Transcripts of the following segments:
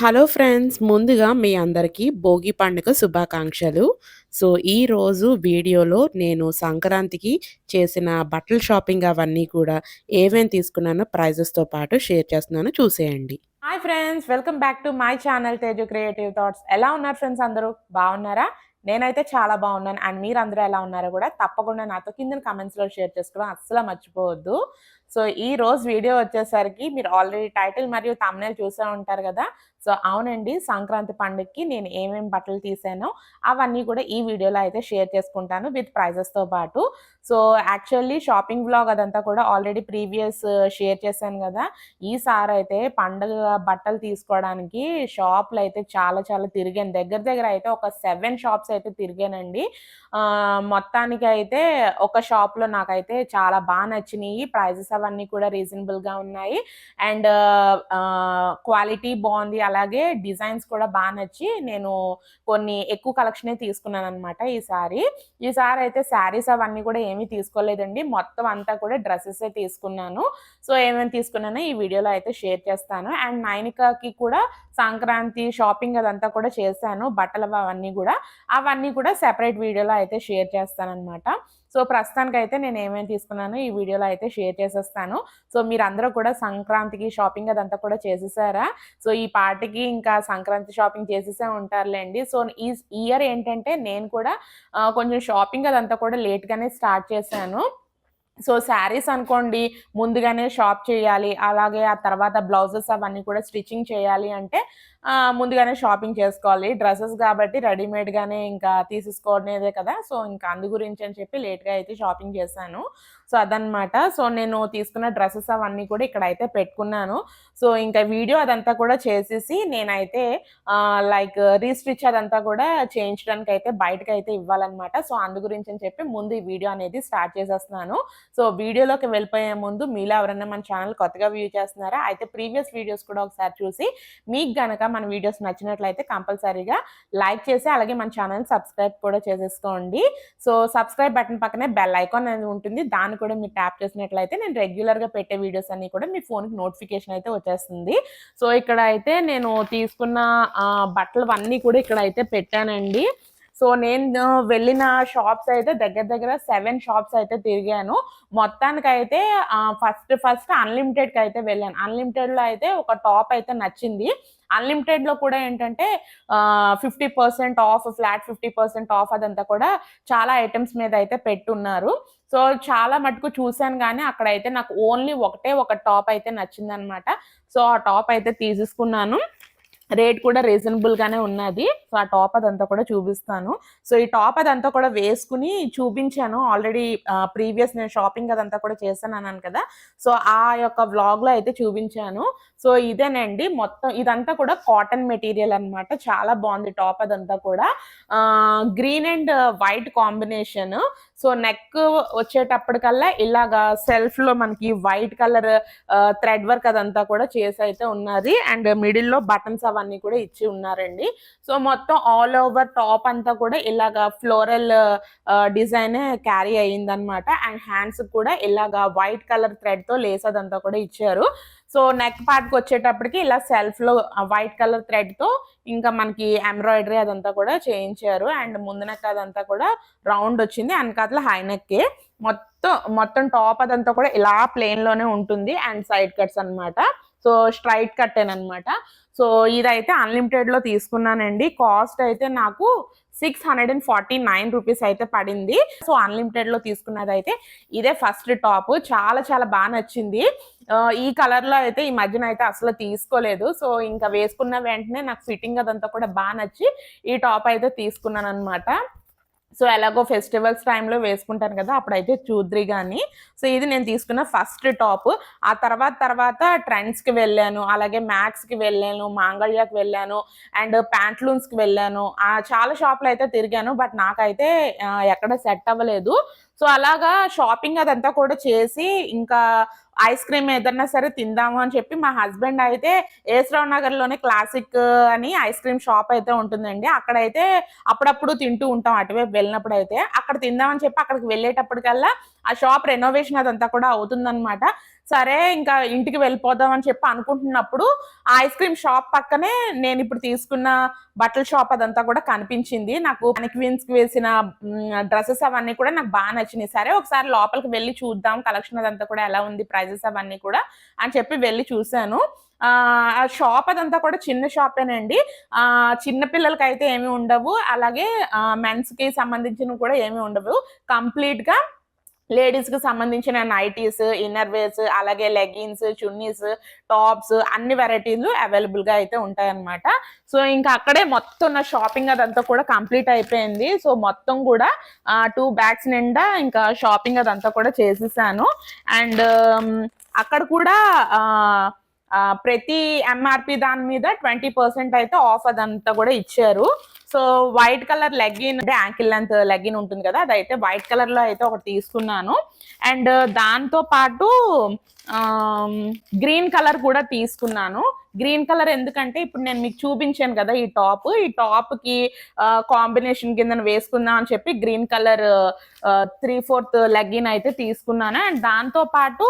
Hello friends ముందుగా మీ అందరికీ భోగి పండుగ శుభాకాంక్షలు. సో ఈరోజు వీడియోలో నేను సంక్రాంతికి చేసిన బట్టల షాపింగ్ అవన్నీ కూడా ఏమేమి తీసుకున్నానో ప్రైజెస్తో పాటు షేర్ చేస్తున్నానో చూసేయండి. Hi friends welcome back to my channel Teju creative thoughts. ఎలా ఉన్నారు ఫ్రెండ్స్ అందరూ? బాగున్నారా? నేనైతే చాలా బాగున్నాను. అండ్ మీరు ఎలా ఉన్నారో కూడా తప్పకుండా నాతో కింద కమెంట్స్లో షేర్ చేసుకోవడం అస్సలు మర్చిపోవద్దు. సో ఈ రోజు వీడియో వచ్చేసరికి మీరు ఆల్రెడీ టైటిల్ మరియు తమ్నేల్ చూసే ఉంటారు కదా సో అవునండి. సంక్రాంతి పండుగకి నేను ఏమేమి బట్టలు తీసానో అవన్నీ కూడా ఈ వీడియోలో అయితే షేర్ చేసుకుంటాను విత్ ప్రైజెస్తో పాటు. సో యాక్చువల్లీ షాపింగ్ బ్లాగ్ అదంతా కూడా ఆల్రెడీ ప్రీవియస్ షేర్ చేశాను కదా. ఈసారి అయితే పండుగ బట్టలు తీసుకోవడానికి షాప్లు అయితే చాలా చాలా తిరిగాను. దగ్గర దగ్గర అయితే ఒక సెవెన్ షాప్స్ అయితే తిరిగానండి. మొత్తానికి అయితే ఒక షాప్లో నాకైతే చాలా బాగా నచ్చినాయి. ప్రైజెస్ అవన్నీ కూడా రీజనబుల్గా ఉన్నాయి. అండ్ క్వాలిటీ బాగుంది. అలాగే డిజైన్స్ కూడా బాగా నచ్చి నేను కొన్ని ఎక్కువ కలెక్షనే తీసుకున్నాను అనమాట ఈసారి ఈసారి అయితే శారీస్ అవన్నీ కూడా ఏమీ తీసుకోలేదండి. మొత్తం అంతా కూడా డ్రెస్సెస్ తీసుకున్నాను. సో ఏమేమి తీసుకున్నానో ఈ వీడియోలో అయితే షేర్ చేస్తాను. అండ్ నైనికాకి కూడా సంక్రాంతి షాపింగ్ అదంతా కూడా చేశాను. బట్టలు అవన్నీ కూడా. అవన్నీ కూడా సెపరేట్ వీడియోలో అయితే షేర్ చేస్తానమాట సో ప్రస్తుతానికి అయితే నేను ఏమేమి తీసుకున్నాను ఈ వీడియోలో అయితే షేర్ చేసేస్తాను. సో మీరు అందరూ కూడా సంక్రాంతికి షాపింగ్ అదంతా కూడా చేసేసారా? సో ఈ పార్టీకి ఇంకా సంక్రాంతి షాపింగ్ చేసేసే ఉంటారులేండి. సో ఈ ఇయర్ ఏంటంటే నేను కూడా కొంచెం షాపింగ్ అదంతా కూడా లేట్గానే స్టార్ట్ చేశాను. సో శారీస్ అనుకోండి ముందుగానే షాప్ చేయాలి అలాగే ఆ తర్వాత బ్లౌజెస్ అవన్నీ కూడా స్టిచ్చింగ్ చేయాలి అంటే ముందుగానే షాపింగ్ చేసుకోవాలి. డ్రెస్సెస్ కాబట్టి రెడీమేడ్గానే ఇంకా తీసేసుకోవడేదే కదా. సో ఇంకా అందు గురించి అని చెప్పి లేట్గా అయితే షాపింగ్ చేశాను. సో అదనమాట సో నేను తీసుకున్న డ్రెస్సెస్ అవన్నీ కూడా ఇక్కడ అయితే పెట్టుకున్నాను. సో ఇంకా వీడియో అదంతా కూడా చేసేసి నేనైతే లైక్ రీస్టిచ్ అదంతా కూడా చేయించడానికి అయితే బయటకు అయితే ఇవ్వాలన్నమాట. సో అందు గురించి అని చెప్పి ముందు ఈ వీడియో అనేది స్టార్ట్ చేసేస్తున్నాను. సో వీడియోలోకి వెళ్ళిపోయే ముందు మీలో ఎవరైనా మన ఛానల్ కొత్తగా వ్యూ చేస్తున్నారా? అయితే ప్రీవియస్ వీడియోస్ కూడా ఒకసారి చూసి మీకు గనక మన వీడియోస్ నచ్చినట్లయితే కంపల్సరీగా లైక్ చేసి అలాగే మన ఛానల్ సబ్స్క్రైబ్ కూడా చేసేసుకోండి. సో సబ్స్క్రైబ్ బటన్ పక్కనే బెల్ ఐకాన్ అనేది ఉంటుంది. దాన్ని కూడా మీరు ట్యాప్ చేసినట్లయితే నేను రెగ్యులర్గా పెట్టే వీడియోస్ అన్నీ కూడా మీ ఫోన్కి నోటిఫికేషన్ అయితే వచ్చేస్తుంది. సో ఇక్కడ అయితే నేను తీసుకున్న బట్టలు అన్నీ కూడా ఇక్కడ అయితే పెట్టానండి. సో నేను వెళ్ళిన షాప్స్ అయితే దగ్గర దగ్గర సెవెన్ షాప్స్ అయితే తిరిగాను. మొత్తానికి అయితే ఫస్ట్ ఫస్ట్ అన్లిమిటెడ్కి అయితే వెళ్ళాను. అన్లిమిటెడ్లో అయితే ఒక టాప్ అయితే నచ్చింది. అన్లిమిటెడ్లో కూడా ఏంటంటే fifty percent off flat fifty percent off అదంతా కూడా చాలా ఐటమ్స్ మీద అయితే పెట్టున్నారు. సో చాలా మటుకు చూశాను కానీ అక్కడైతే నాకు ఓన్లీ ఒకటే ఒక టాప్ అయితే నచ్చిందనమాట. సో ఆ టాప్ అయితే తీసేసుకున్నాను. రేట్ కూడా రీజనబుల్గానే ఉన్నది. సో ఆ టాప్ అదంతా కూడా చూపిస్తాను. సో ఈ టాప్ అదంతా కూడా వేసుకుని చూపించాను. ఆల్రెడీ ప్రీవియస్ నేను షాపింగ్ అదంతా కూడా చేశాను అన్నాను కదా. సో ఆ యొక్క వ్లాగ్లో అయితే చూపించాను. సో ఇదేనండి. మొత్తం ఇదంతా కూడా కాటన్ మెటీరియల్ అనమాట చాలా బాగుంది టాప్ అదంతా కూడా. Green and white combination. So neck వచ్చేటప్పటికల్లా ఇలాగా సెల్ఫ్లో మనకి వైట్ కలర్ థ్రెడ్ వర్క్ అదంతా కూడా చేసి అయితే ఉన్నది అండ్ మిడిల్లో బటన్స్ అవన్నీ కూడా ఇచ్చి ఉన్నారండి. సో మొత్తం ఆల్ ఓవర్ టాప్ అంతా కూడా ఇలాగా ఫ్లోరల్ డిజైన్ క్యారీ అయ్యిందనమాట అండ్ హ్యాండ్స్ కూడా ఇలాగా వైట్ కలర్ థ్రెడ్తో లేస్ అదంతా కూడా ఇచ్చారు. సో నెక్ పార్ట్కి వచ్చేటప్పటికి ఇలా సెల్ఫ్లో వైట్ కలర్ థ్రెడ్తో ఇంకా మనకి ఎంబ్రాయిడరీ అదంతా కూడా చేయించారు. అండ్ ముందు నెక్ అదంతా కూడా రౌండ్ వచ్చింది. వెనకాతల హై నెక్కే మొత్తం మొత్తం టాప్ అదంతా కూడా ఇలా ప్లేన్లోనే ఉంటుంది. అండ్ సైడ్ కట్స్ అనమాట సో స్ట్రైట్ కట్టేనమాట సో ఇదైతే అన్లిమిటెడ్లో తీసుకున్నానండి. కాస్ట్ అయితే నాకు six hundred and forty nine rupees అయితే పడింది. సో అన్లిమిటెడ్లో తీసుకున్నది అయితే ఇదే ఫస్ట్ టాప్ చాలా చాలా బాగా నచ్చింది. ఈ కలర్లో అయితే ఈ మధ్యన అయితే అసలు తీసుకోలేదు. సో ఇంకా వేసుకున్న వెంటనే నాకు ఫిట్టింగ్ అదంతా కూడా బాగా నచ్చి ఈ టాప్ అయితే తీసుకున్నాను అనమాట సో ఎలాగో ఫెస్టివల్స్ టైంలో వేసుకుంటాను కదా అప్పుడైతే చూద్రి కానీ సో ఇది నేను తీసుకున్న ఫస్ట్ టాప్ ఆ తర్వాత తర్వాత ట్రెండ్స్కి వెళ్ళాను అలాగే మ్యాక్స్కి వెళ్ళాను మాంగళ్యాకి వెళ్ళాను అండ్ ప్యాంట్లూన్స్కి వెళ్ళాను. చాలా షాప్లు అయితే తిరిగాను బట్ నాకైతే ఎక్కడ సెట్ అవ్వలేదు. సో అలాగా షాపింగ్ అదంతా కూడా చేసి ఇంకా ఐస్ క్రీమ్ ఏదన్నా సరే తిందాము అని చెప్పి మా హస్బెండ్ అయితే ఏసరావు నగర్లోనే క్లాసిక్ అని ఐస్ క్రీమ్ షాప్ అయితే ఉంటుందండి. అక్కడైతే అప్పుడప్పుడు తింటూ ఉంటాం అటువైపు వెళ్ళినప్పుడు అయితే. అక్కడ తిందామని చెప్పి అక్కడికి వెళ్ళేటప్పటికల్లా ఆ షాప్ రెనోవేషన్ అదంతా కూడా అవుతుందన్నమాట. సరే ఇంకా ఇంటికి వెళ్ళిపోదాం అని చెప్పి అనుకుంటున్నప్పుడు ఆ ఐస్ క్రీమ్ షాప్ పక్కనే నేను ఇప్పుడు తీసుకున్న బట్టల షాప్ అదంతా కూడా కనిపించింది. నాకు క్వీన్స్కి వేసిన డ్రెస్సెస్ అవన్నీ కూడా నాకు బాగా నచ్చినాయి. సరే ఒకసారి లోపలికి వెళ్ళి చూద్దాం. కలెక్షన్ అదంతా కూడా ఎలా ఉంది ప్రైస్ ప్రైజెస్ అవన్నీ కూడా అని చెప్పి వెళ్ళి చూశాను. ఆ షాప్ అదంతా కూడా చిన్న షాపేనండి ఆ చిన్న పిల్లలకి అయితే ఏమి ఉండవు. అలాగే మెన్స్కి సంబంధించినవి కూడా ఏమి ఉండవు. కంప్లీట్గా లేడీస్కి సంబంధించిన నైటీస్ ఇన్నర్ వేర్స్ అలాగే లెగ్గిన్స్ చున్నీస్ టాప్స్ అన్ని వెరైటీలు అవైలబుల్గా అయితే ఉంటాయన్నమాట. సో ఇంకా అక్కడే మొత్తం నా షాపింగ్ అదంతా కూడా కంప్లీట్ అయిపోయింది. సో మొత్తం కూడా టూ బ్యాగ్స్ నిండా ఇంకా షాపింగ్ అదంతా కూడా చేసేసాను. అండ్ um, అక్కడ కూడా ప్రతి ఎంఆర్పి దాని మీద ట్వంటీ పర్సెంట్ అయితే ఆఫ్ అదంతా కూడా ఇచ్చారు. సో వైట్ కలర్ లెగ్గిన్ అంటే యాంకిల్ లెంత్ లెగ్గిన్ ఉంటుంది కదా అదైతే వైట్ కలర్లో అయితే ఒకటి తీసుకున్నాను. అండ్ దాంతో పాటు గ్రీన్ కలర్ కూడా తీసుకున్నాను. గ్రీన్ కలర్ ఎందుకంటే ఇప్పుడు నేను మీకు చూపించాను కదా ఈ టాప్. ఈ టాప్కి కాంబినేషన్ కింద వేసుకుందాం అని చెప్పి green colour three fourth legging అయితే తీసుకున్నాను. అండ్ దాంతో పాటు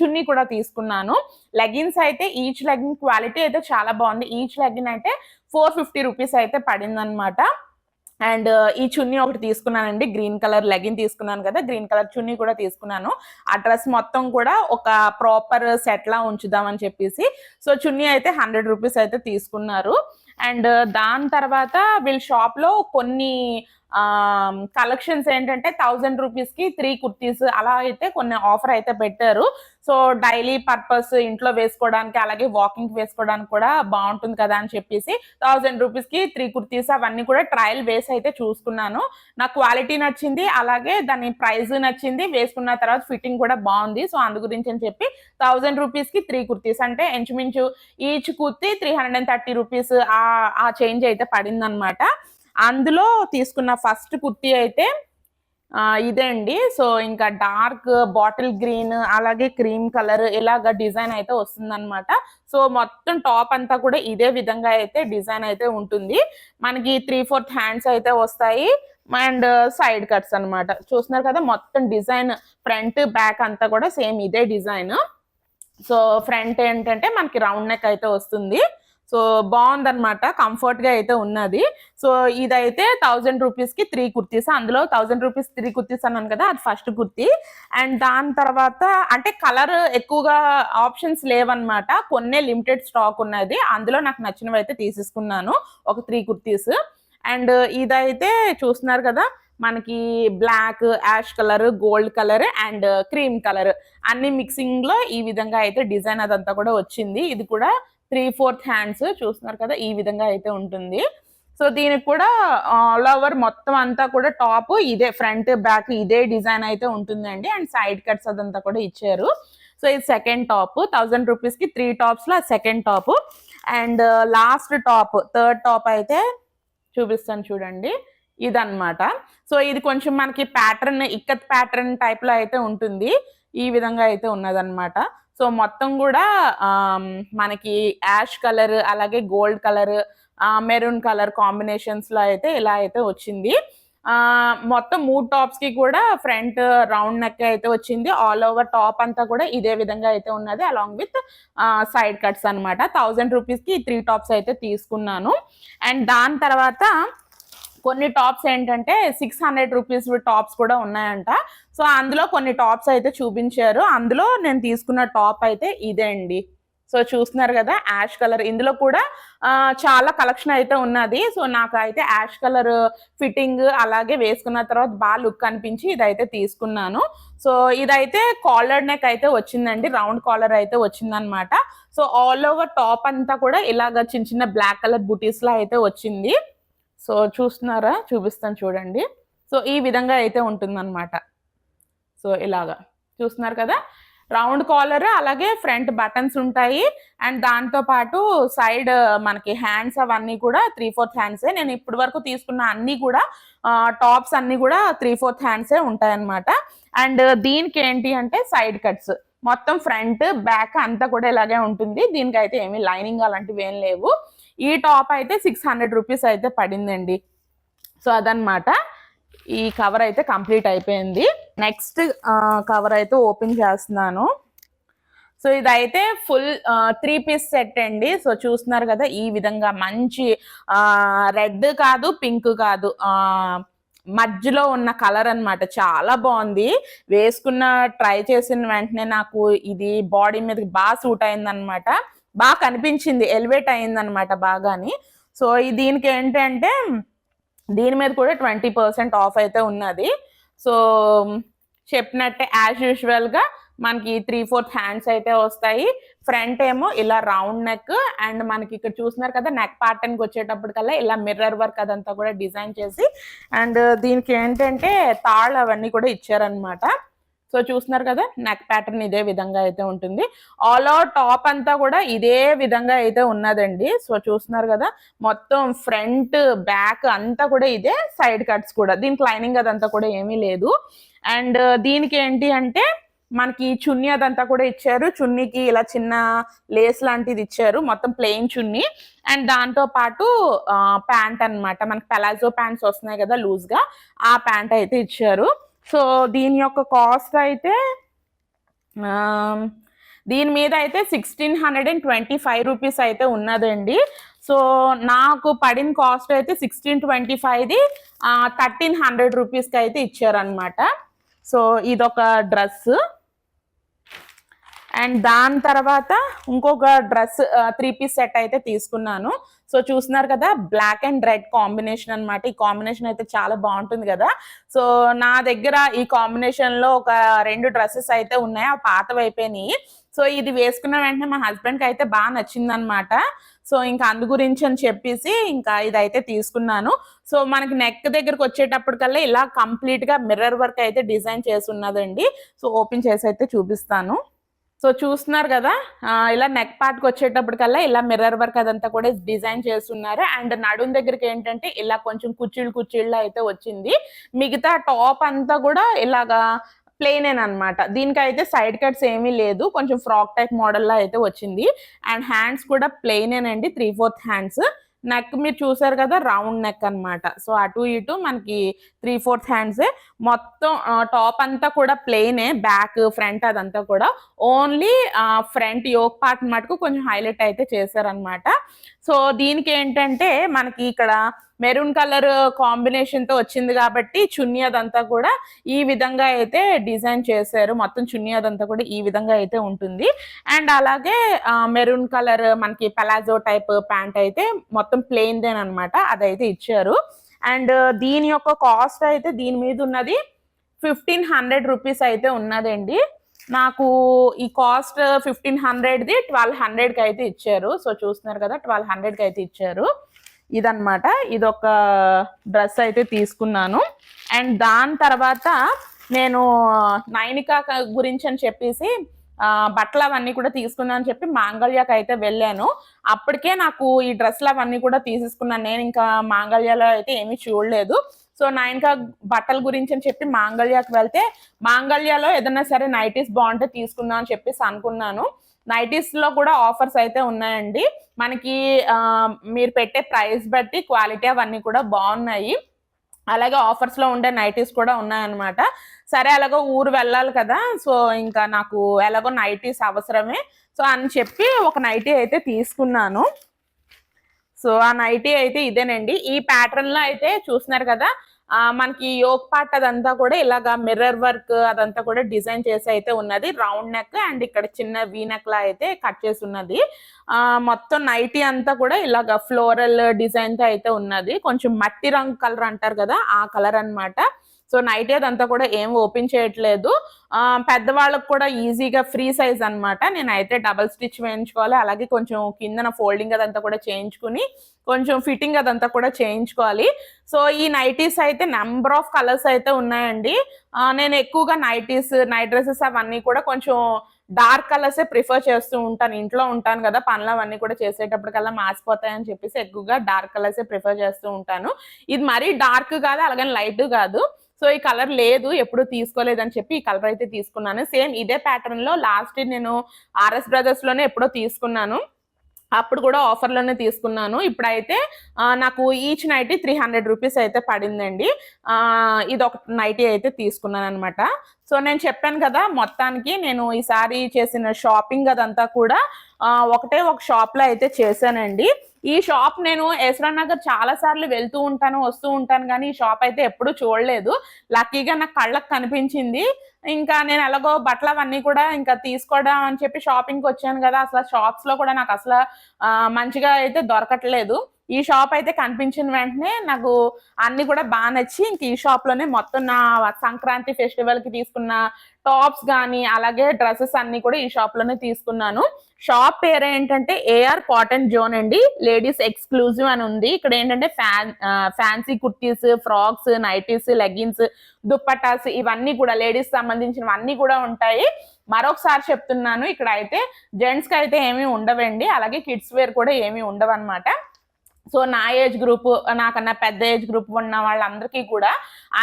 చున్నీ కూడా తీసుకున్నాను. లెగిన్స్ అయితే ఈచ్ లెగిన్ క్వాలిటీ అయితే చాలా బాగుంది. ఈచ్ లెగిన్ అయితే ఫోర్ ఫిఫ్టీ రూపీస్ అయితే పడిందనమాట అండ్ uh, ఈ చున్నీ ఒకటి తీసుకున్నానండి. గ్రీన్ కలర్ లెగిన్ తీసుకున్నాను కదా గ్రీన్ కలర్ చున్నీ కూడా తీసుకున్నాను. ఆ డ్రెస్ మొత్తం కూడా ఒక ప్రాపర్ సెట్లా ఉంచుదామని చెప్పేసి. సో చున్నీ అయితే హండ్రెడ్ రూపీస్ అయితే తీసుకున్నారు. అండ్ uh, దాని తర్వాత వీళ్ళ షాప్లో కొన్ని కలెక్షన్స్ ఏంటంటే థౌజండ్ రూపీస్కి త్రీ కుర్తీస్ అలా అయితే కొన్ని ఆఫర్ అయితే పెట్టారు. సో డైలీ పర్పస్ ఇంట్లో వేసుకోవడానికి అలాగే వాకింగ్ వేసుకోవడానికి కూడా బాగుంటుంది కదా అని చెప్పేసి థౌజండ్ రూపీస్కి త్రీ కుర్తీస్ అవన్నీ కూడా ట్రయల్ వేస్ అయితే చూసుకున్నాను. నా క్వాలిటీ నచ్చింది అలాగే దాని ప్రైస్ నచ్చింది వేసుకున్న తర్వాత ఫిట్టింగ్ కూడా బాగుంది. సో అందు గురించి అని చెప్పి థౌజండ్ రూపీస్కి త్రీ కుర్తీస్ అంటే ఇంచుమించు each kurti three hundred and thirty rupees ఆ చేంజ్ అయితే పడిందనమాట అందులో తీసుకున్న ఫస్ట్ కుర్తీ అయితే ఇదే అండి సో ఇంకా డార్క్ బాటిల్ గ్రీన్ అలాగే క్రీమ్ కలర్ ఇలాగ డిజైన్ అయితే వస్తుందన్నమాట. సో మొత్తం టాప్ అంతా కూడా ఇదే విధంగా అయితే డిజైన్ అయితే ఉంటుంది. మనకి త్రీ ఫోర్త్ హ్యాండ్స్ అయితే వస్తాయి. అండ్ సైడ్ కట్స్ అన్నమాట. చూస్తున్నారు కదా మొత్తం డిజైన్ ఫ్రంట్ బ్యాక్ అంతా కూడా సేమ్ ఇదే డిజైన్. సో ఫ్రంట్ ఏంటంటే మనకి రౌండ్ నెక్ అయితే వస్తుంది. సో బాగుందనమాట కంఫర్ట్గా అయితే ఉన్నది. సో ఇదైతే థౌజండ్ రూపీస్కి త్రీ కుర్తీస్. అందులో థౌజండ్ రూపీస్ త్రీ కుర్తీస్ అన్నాను కదా అది ఫస్ట్ కుర్తీ. అండ్ దాని తర్వాత అంటే కలర్ ఎక్కువగా ఆప్షన్స్ లేవన్నమాట. కొన్నే లిమిటెడ్ స్టాక్ ఉన్నది. అందులో నాకు నచ్చినవి అయితే తీసేసుకున్నాను ఒక త్రీ కుర్తీస్. అండ్ ఇదైతే చూస్తున్నారు కదా మనకి black ash colour gold colour and cream colour. అన్ని మిక్సింగ్లో ఈ విధంగా అయితే డిజైన్ అదంతా కూడా వచ్చింది. ఇది కూడా త్రీ ఫోర్త్ హ్యాండ్స్ చూస్తున్నారు కదా ఈ విధంగా అయితే ఉంటుంది. సో దీనికి కూడా ఆల్ ఓవర్ మొత్తం అంతా కూడా టాప్ ఇదే ఫ్రంట్ బ్యాక్ ఇదే డిజైన్ అయితే ఉంటుందండి. అండ్ సైడ్ కట్స్ అదంతా కూడా ఇచ్చారు. సో ఇది సెకండ్ టాప్ థౌజండ్ రూపీస్కి three టాప్స్లో second top. And last top third top అయితే చూపిస్తాను చూడండి. ఇదన్నమాట. సో ఇది కొంచెం మనకి ప్యాటర్న్ ఇక్కత్ ప్యాటర్న్ టైప్లో అయితే ఉంటుంది. ఈ విధంగా అయితే ఉన్నదన్నమాట. సో మొత్తం కూడా మనకి యాష్ కలర్ అలాగే గోల్డ్ కలర్ మెరూన్ కలర్ కాంబినేషన్స్లో అయితే ఇలా అయితే వచ్చింది. మొత్తం మూడు టాప్స్కి కూడా ఫ్రంట్ రౌండ్ నెక్ అయితే వచ్చింది. ఆల్ ఓవర్ టాప్ అంతా కూడా ఇదే విధంగా అయితే ఉన్నది అలాంగ్ విత్ సైడ్ కట్స్ అనమాట థౌజండ్ రూపీస్కి త్రీ టాప్స్ అయితే తీసుకున్నాను. అండ్ దాని తర్వాత కొన్ని టాప్స్ ఏంటంటే సిక్స్ హండ్రెడ్ రూపీస్ టాప్స్ కూడా ఉన్నాయంట. సో అందులో కొన్ని టాప్స్ అయితే చూపించారు. అందులో నేను తీసుకున్న టాప్ అయితే ఇదే అండి. సో చూస్తున్నారు కదా యాష్ కలర్. ఇందులో కూడా చాలా కలెక్షన్ అయితే ఉన్నది. సో నాకు అయితే యాష్ కలర్ ఫిట్టింగ్ అలాగే వేసుకున్న తర్వాత బాగా లుక్ అనిపించి ఇదైతే తీసుకున్నాను. సో ఇదైతే కాలర్ నెక్ అయితే వచ్చిందండి. రౌండ్ కాలర్ అయితే వచ్చిందనమాట. సో ఆల్ ఓవర్ టాప్ అంతా కూడా ఇలాగ చిన్న చిన్న బ్లాక్ కలర్ బుటీస్లో అయితే వచ్చింది. సో చూస్తున్నారా? చూపిస్తాను చూడండి. సో ఈ విధంగా అయితే ఉంటుందన్నమాట. సో ఇలాగా. చూస్తున్నారు కదా? రౌండ్ కాలర్ అలాగే ఫ్రంట్ బటన్స్ ఉంటాయి. అండ్ దాంతో పాటు సైడ్ మనకి హ్యాండ్స్ అవన్నీ కూడా త్రీ ఫోర్త్ హ్యాండ్సే. నేను ఇప్పటి వరకు తీసుకున్న అన్ని కూడా టాప్స్ అన్ని కూడా త్రీ ఫోర్త్ హ్యాండ్సే ఉంటాయన్నమాట. అండ్ దీనికి ఏంటి అంటే సైడ్ కట్స్. మొత్తం ఫ్రంట్ బ్యాక్ అంతా కూడా ఇలాగే ఉంటుంది. దీనికి అయితే లైనింగ్ అలాంటివి ఏం లేవు. ఈ టాప్ అయితే సిక్స్ హండ్రెడ్ రూపీస్ అయితే పడిందండి. సో అదనమాట ఈ కవర్ అయితే కంప్లీట్ అయిపోయింది. నెక్స్ట్ కవర్ అయితే ఓపెన్ చేస్తున్నాను. సో ఇదైతే ఫుల్ త్రీ పీస్ సెట్ అండి. సో చూస్తున్నారు కదా ఈ విధంగా మంచి రెడ్ కాదు పింక్ కాదు మధ్యలో ఉన్న కలర్ అనమాట చాలా బాగుంది. వేసుకున్న ట్రై చేసిన వెంటనే నాకు ఇది బాడీ మీదకి బాగా సూట్ అయిందనమాట బాగా కనిపించింది ఎలివేట్ అయిందనమాట బాగాని. సో ఈ దీనికి ఏంటంటే దీని మీద కూడా ట్వంటీ పర్సెంట్ ఆఫ్ అయితే ఉన్నది. సో చెప్పినట్టే యాజ్ యూజువల్గా మనకి త్రీ ఫోర్త్ హ్యాండ్స్ అయితే వస్తాయి. ఫ్రంట్ ఏమో ఇలా రౌండ్ నెక్ అండ్ మనకి ఇక్కడ చూస్తున్నారు కదా నెక్ ప్యాటర్న్కి వచ్చేటప్పటికల్లా ఇలా మిర్రర్ వర్క్ అదంతా కూడా డిజైన్ చేసి అండ్ దీనికి ఏంటంటే తాళ్ళు అవన్నీ కూడా ఇచ్చారనమాట సో చూస్తున్నారు కదా నెక్ ప్యాటర్న్ ఇదే విధంగా అయితే ఉంటుంది. ఆల్ అవుట్ టాప్ అంతా కూడా ఇదే విధంగా అయితే ఉన్నదండి. సో చూస్తున్నారు కదా మొత్తం ఫ్రంట్ బ్యాక్ అంతా కూడా ఇదే సైడ్ కట్స్ కూడా. దీనికి లైనింగ్ అదంతా కూడా ఏమీ లేదు. అండ్ uh, దీనికి ఏంటి అంటే మనకి చున్నీ అదంతా కూడా ఇచ్చారు. చున్నీకి ఇలా చిన్న లేస్ లాంటిది ఇచ్చారు. మొత్తం ప్లెయిన్ చున్నీ. అండ్ దాంతో పాటు uh, ప్యాంట్ అన్నమాట. మనకి పెలాజో ప్యాంట్స్ వస్తున్నాయి కదా లూజ్గా ఆ ప్యాంట్ అయితే ఇచ్చారు. సో దీని యొక్క కాస్ట్ అయితే దీని మీద అయితే sixteen hundred and twenty five rupees అయితే ఉన్నదండి. సో నాకు పడిన కాస్ట్ అయితే సిక్స్టీన్ ట్వంటీ ఫైవ్ది థర్టీన్ హండ్రెడ్ రూపీస్కి అయితే ఇచ్చారనమాట సో ఇదొక డ్రెస్. అండ్ దాని తర్వాత ఇంకొక డ్రెస్ త్రీ పీస్ సెట్ అయితే తీసుకున్నాను. సో చూస్తున్నారు కదా బ్లాక్ అండ్ రెడ్ కాంబినేషన్ అనమాట ఈ కాంబినేషన్ అయితే చాలా బాగుంటుంది కదా. సో నా దగ్గర ఈ కాంబినేషన్లో ఒక రెండు డ్రెస్సెస్ అయితే ఉన్నాయి ఆ పాతవి అయిపోయినాయి. సో ఇది వేసుకున్న వెంటనే మా హస్బెండ్కి అయితే బాగా నచ్చింది అనమాట సో ఇంకా అందు గురించి అని చెప్పేసి ఇంకా ఇదైతే తీసుకున్నాను. సో మనకి నెక్ దగ్గరకు వచ్చేటప్పటికల్లా ఇలా కంప్లీట్గా మిర్రర్ వర్క్ అయితే డిజైన్ చేసి ఉన్నదండి సో ఓపెన్ చేసి అయితే చూపిస్తాను. సో చూస్తున్నారు కదా ఇలా నెక్ పార్ట్కి వచ్చేటప్పటికల్లా ఇలా మిర్రర్ వర్క్ అదంతా కూడా డిజైన్ చేస్తున్నారు. అండ్ నడుం దగ్గరికి ఏంటంటే ఇలా కొంచెం కుచ్చిళ్ళు కుచ్చిళ్ళు అయితే వచ్చింది. మిగతా టాప్ అంతా కూడా ఇలాగా ప్లెయిన్ అనమాట దీనికైతే సైడ్ కట్స్ ఏమీ లేదు. కొంచెం ఫ్రాక్ టైప్ మోడల్లా అయితే వచ్చింది. అండ్ హ్యాండ్స్ కూడా ప్లెయిన్ అండి త్రీ ఫోర్త్ హ్యాండ్స్ నెక్ మీరు చూసారు కదా రౌండ్ నెక్ అన్నమాట. సో అటు ఇటు మనకి త్రీ ఫోర్త్ హ్యాండ్స్ మొత్తం టాప్ అంతా కూడా ప్లెయినే బ్యాక్ ఫ్రంట్ అదంతా కూడా. ఓన్లీ ఫ్రంట్ యోక్ పార్ట్ మటుకు కొంచెం హైలైట్ అయితే చేశారనమాట సో దీనికి ఏంటంటే మనకి ఇక్కడ మెరూన్ కలర్ కాంబినేషన్తో వచ్చింది కాబట్టి చున్నీ అదంతా కూడా ఈ విధంగా అయితే డిజైన్ చేశారు. మొత్తం చున్నీ అదంతా కూడా ఈ విధంగా అయితే ఉంటుంది. అండ్ అలాగే మెరూన్ కలర్ మనకి పలాజో టైప్ ప్యాంట్ అయితే మొత్తం ప్లెయిన్దేన్ అనమాట అదైతే ఇచ్చారు. అండ్ దీని యొక్క కాస్ట్ అయితే దీని మీద ఉన్నది ఫిఫ్టీన్ హండ్రెడ్ రూపీస్ అయితే ఉన్నదండి. నాకు ఈ కాస్ట్ ఫిఫ్టీన్ హండ్రెడ్ది ట్వెల్వ్ హండ్రెడ్కి అయితే ఇచ్చారు. సో చూస్తున్నారు కదా ట్వెల్వ్ హండ్రెడ్కి అయితే ఇచ్చారు. ఇదన్నమాట. ఇదొక డ్రెస్ అయితే తీసుకున్నాను. అండ్ దాని తర్వాత నేను నైనికా గురించి అని చెప్పేసి బట్టలు అవన్నీ కూడా తీసుకున్నాను అని చెప్పి మాంగళ్యకి అయితే వెళ్ళాను. అప్పటికే నాకు ఈ డ్రెస్లు అవన్నీ కూడా తీసేసుకున్నాను. నేను ఇంకా మాంగళ్యలో అయితే ఏమీ చూడలేదు. సో నైన్కా బట్టల గురించి అని చెప్పి మాంగళ్యకి వెళ్తే మాంగళ్యలో ఏదైనా సరే నైటీస్ బాగుంటే తీసుకుందాం అని చెప్పేసి అనుకున్నాను. నైటీస్లో కూడా ఆఫర్స్ అయితే ఉన్నాయండి. మనకి మీరు పెట్టే ప్రైస్ బట్టి క్వాలిటీ అవన్నీ కూడా బాగున్నాయి. అలాగే ఆఫర్స్లో ఉండే నైటీస్ కూడా ఉన్నాయన్నమాట. సరే అలాగో ఊరు వెళ్ళాలి కదా సో ఇంకా నాకు ఎలాగో నైటీస్ అవసరమే. సో అని చెప్పి ఒక నైటీ అయితే తీసుకున్నాను. సో ఆ నైటీ అయితే ఇదేనండి. ఈ ప్యాటర్న్లో అయితే చూస్తున్నారు కదా మనకి యోక్ పార్ట్ అదంతా కూడా ఇలాగా మిర్రర్ వర్క్ అదంతా కూడా డిజైన్ చేసి అయితే ఉన్నది. రౌండ్ నెక్ అండ్ ఇక్కడ చిన్న వీ నెక్ లా అయితే కట్ చేసి ఉన్నది. ఆ మొత్తం నైటీ అంతా కూడా ఇలాగా ఫ్లోరల్ డిజైన్తో అయితే ఉన్నది. కొంచెం మట్టి రంగు కలర్ అంటారు కదా ఆ కలర్ అన్నమాట. సో నైట్ అదంతా కూడా ఏం ఓపెన్ చేయట్లేదు. పెద్దవాళ్ళకు కూడా ఈజీగా ఫ్రీ సైజ్ అనమాట నేనైతే డబల్ స్టిచ్ వేయించుకోవాలి. అలాగే కొంచెం కిందన ఫోల్డింగ్ అదంతా కూడా చేయించుకుని కొంచెం ఫిట్టింగ్ అదంతా కూడా చేయించుకోవాలి. సో ఈ నైటీస్ అయితే నెంబర్ ఆఫ్ కలర్స్ అయితే ఉన్నాయండి. నేను ఎక్కువగా నైటీస్ నైట్ డ్రెస్సెస్ అవన్నీ కూడా కొంచెం డార్క్ కలర్సే ప్రిఫర్ చేస్తూ ఉంటాను. ఇంట్లో ఉంటాను కదా పనులు అవన్నీ కూడా చేసేటప్పటికల్లా మాసిపోతాయని చెప్పేసి ఎక్కువగా డార్క్ కలర్సే ప్రిఫర్ చేస్తూ ఉంటాను. ఇది మరీ డార్క్ కాదు అలాగని లైట్ కాదు. సో ఈ కలర్ లేదు ఎప్పుడు తీసుకోలేదని చెప్పి ఈ కలర్ అయితే తీసుకున్నాను. సేమ్ ఇదే ప్యాటర్న్లో లాస్ట్ నేను ఆర్ఎస్ బ్రదర్స్లోనే ఎప్పుడో తీసుకున్నాను. అప్పుడు కూడా ఆఫర్లోనే తీసుకున్నాను. ఇప్పుడైతే నాకు each nighty three hundred rupees అయితే పడిందండి. ఇది ఒక నైటీ అయితే తీసుకున్నాను అనమాట సో నేను చెప్పాను కదా మొత్తానికి నేను ఈసారి చేసిన షాపింగ్ అదంతా కూడా ఒకటే ఒక షాప్లో అయితే చేశానండి. ఈ షాప్ నేను ఎస్రా నగర్ చాలా సార్లు వెళ్తూ ఉంటాను వస్తూ ఉంటాను కానీ ఈ షాప్ అయితే ఎప్పుడూ చూడలేదు. లక్కీగా నాకు కళ్ళకు కనిపించింది. ఇంకా నేను ఎలాగో బట్టలు అవన్నీ కూడా ఇంకా తీసుకోవడం అని చెప్పి షాపింగ్కి వచ్చాను కదా అసలు షాప్స్లో కూడా నాకు అసలు మంచిగా అయితే దొరకట్లేదు. ఈ షాప్ అయితే కనిపించిన వెంటనే నాకు అన్ని కూడా బాగా నచ్చి ఇంక ఈ షాప్లోనే మొత్తం నా సంక్రాంతి ఫెస్టివల్కి తీసుకున్న టాప్స్ కానీ అలాగే డ్రెస్సెస్ అన్ని కూడా ఈ షాప్లోనే తీసుకున్నాను. షాప్ పేరు ఏంటంటే ఏఆర్ కాటన్ జోన్ అండి. లేడీస్ ఎక్స్క్లూజివ్ అని ఉంది. ఇక్కడ ఏంటంటే fan fancy kurtis frocks nighties leggings dupattas ఇవన్నీ కూడా లేడీస్ సంబంధించినవన్నీ కూడా ఉంటాయి. మరొకసారి చెప్తున్నాను ఇక్కడ అయితే జెంట్స్కి అయితే ఏమీ ఉండవండి. అలాగే కిడ్స్ వేర్ కూడా ఏమీ ఉండవన్నమాట. సో నా ఏజ్ గ్రూప్ నాకన్నా పెద్ద ఏజ్ గ్రూప్ ఉన్న వాళ్ళందరికీ కూడా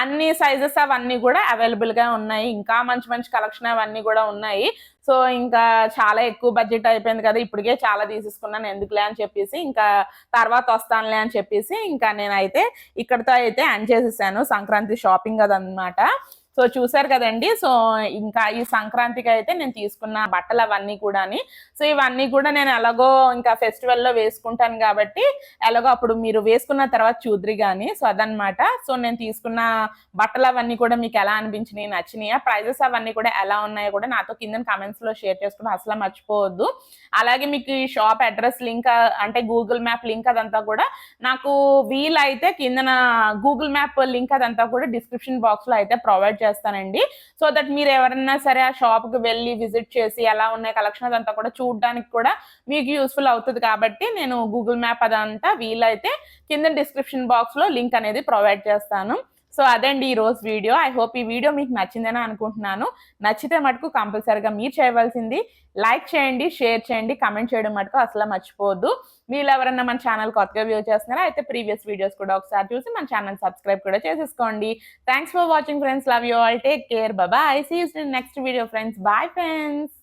అన్ని సైజెస్ అవన్నీ కూడా అవైలబుల్గా ఉన్నాయి. ఇంకా మంచి మంచి కలెక్షన్ అవన్నీ కూడా ఉన్నాయి. సో ఇంకా చాలా ఎక్కువ బడ్జెట్ అయిపోయింది కదా ఇప్పటికే చాలా తీసేసుకున్నాను ఎందుకులే అని చెప్పేసి ఇంకా తర్వాత వస్తానులే అని చెప్పేసి ఇంకా నేనైతే ఇక్కడితో అయితే ఎండ్ చేసేసాను సంక్రాంతి షాపింగ్ అదనమాట సో చూసారు కదండి. సో ఇంకా ఈ సంక్రాంతికి అయితే నేను తీసుకున్న బట్టలు అవన్నీ కూడాని. సో ఇవన్నీ కూడా నేను ఎలాగో ఇంకా ఫెస్టివల్లో వేసుకుంటాను కాబట్టి ఎలాగో అప్పుడు మీరు వేసుకున్న తర్వాత చూద్దరి కానీ సో అదనమాట సో నేను తీసుకున్న బట్టలు అవన్నీ కూడా మీకు ఎలా అనిపించినాయి నచ్చినాయా ప్రైజెస్ అవన్నీ కూడా ఎలా ఉన్నాయో కూడా నాతో కింద కమెంట్స్లో షేర్ చేసుకుని అసలు మర్చిపోవద్దు. అలాగే మీకు ఈ షాప్ అడ్రస్ లింక్ అంటే గూగుల్ మ్యాప్ లింక్ అదంతా కూడా నాకు వీలైతే కిందన గూగుల్ మ్యాప్ లింక్ అదంతా కూడా డిస్క్రిప్షన్ బాక్స్లో అయితే ప్రొవైడ్ చేస్తానండి. సో దట్ మీరు ఎవరైనా సరే ఆ షాప్కి వెళ్ళి విజిట్ చేసి ఎలా ఉన్నాయి కలెక్షన్ అదంతా కూడా చూడడానికి కూడా మీకు యూస్ఫుల్ అవుతుంది కాబట్టి నేను గూగుల్ మ్యాప్ అదంతా వీలైతే కింద డిస్క్రిప్షన్ బాక్స్లో లింక్ అనేది ప్రొవైడ్ చేస్తాను. సో అదండి ఈ రోజు వీడియో. ఐ హోప్ ఈ వీడియో మీకు నచ్చిందని అనుకుంటున్నాను. నచ్చితే మటుకు కంపల్సరిగా మీరు చేయవలసింది లైక్ చేయండి షేర్ చేయండి కమెంట్ చేయడం మటుకు అసలు మర్చిపోవద్దు. మీరు ఎవరన్నా మన ఛానల్ కొత్తగా వ్యూ చేస్తున్నారా అయితే ప్రీవియస్ వీడియోస్ కూడా ఒకసారి చూసి మన ఛానల్ సబ్స్క్రైబ్ కూడా చేసేసుకోండి. Thanks for watching friends love you all take care bye see next video friends bye friends